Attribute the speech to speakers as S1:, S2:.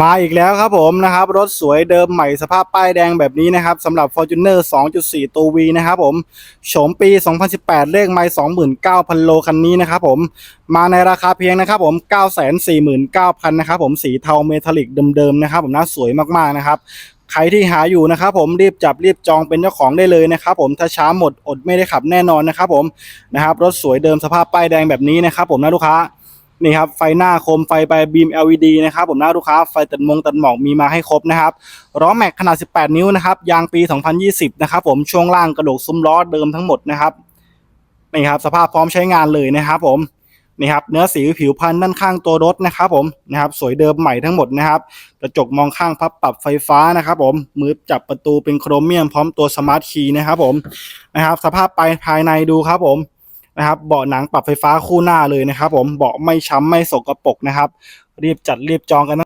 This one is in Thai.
S1: มาอีกแล้วครับผมนะครับรถสวยเดิมใหม่สภาพป้ายแดงแบบนี้นะครับสำหรับ Fortuner 2.4 ตัว V นะครับผมโฉมปี 2018 เลขไมล์29,000 โลคันนี้นะครับผมมาในราคาเพียงนะครับผม949,000นะครับผมสีเทาเมทัลลิกเดิมๆนะครับผมน่าสวยมากๆนะครับใครที่หาอยู่นะครับผมรีบจับรีบจองเป็นเจ้าของได้เลยนะครับผมถ้าช้าหมดอดไม่ได้ขับแน่นอนนะครับผมนะครับรถสวยเดิมสภาพป้ายแดงแบบนี้นะครับผมนะลูกค้า นี่ครับไฟหน้าโคมไฟใบบีม LED นะครับผมหน้าลูกค้าไฟตัดมงตัดหมอกมีมาให้ครบนะครับล้อแม็กขนาด 18 นิ้วนะครับยางปี 2020 นะครับผมช่วงล่างกระโหลกซุ้มล้อเดิมทั้งหมดนะครับนี่ครับสภาพพร้อมใช้งานเลยนะครับผมนี่ครับเนื้อสีผิวพันธุ์ด้านข้างตัวรถนะครับผมนะครับสวยเดิมใหม่ทั้งหมดนะครับกระจกมองข้างพับปรับไฟฟ้านะครับผมมือจับประตูเป็นโครเมียมพร้อมตัวสมาร์ทคีย์นะครับผมนะครับสภาพไปภายในดูครับผม นะครับเบาะหนังปรับไฟฟ้าคู่หน้าเลยนะครับ ผมเบาะไม่ช้ำไม่สกปรกนะครับ รีบจัดรีบจองกันนะ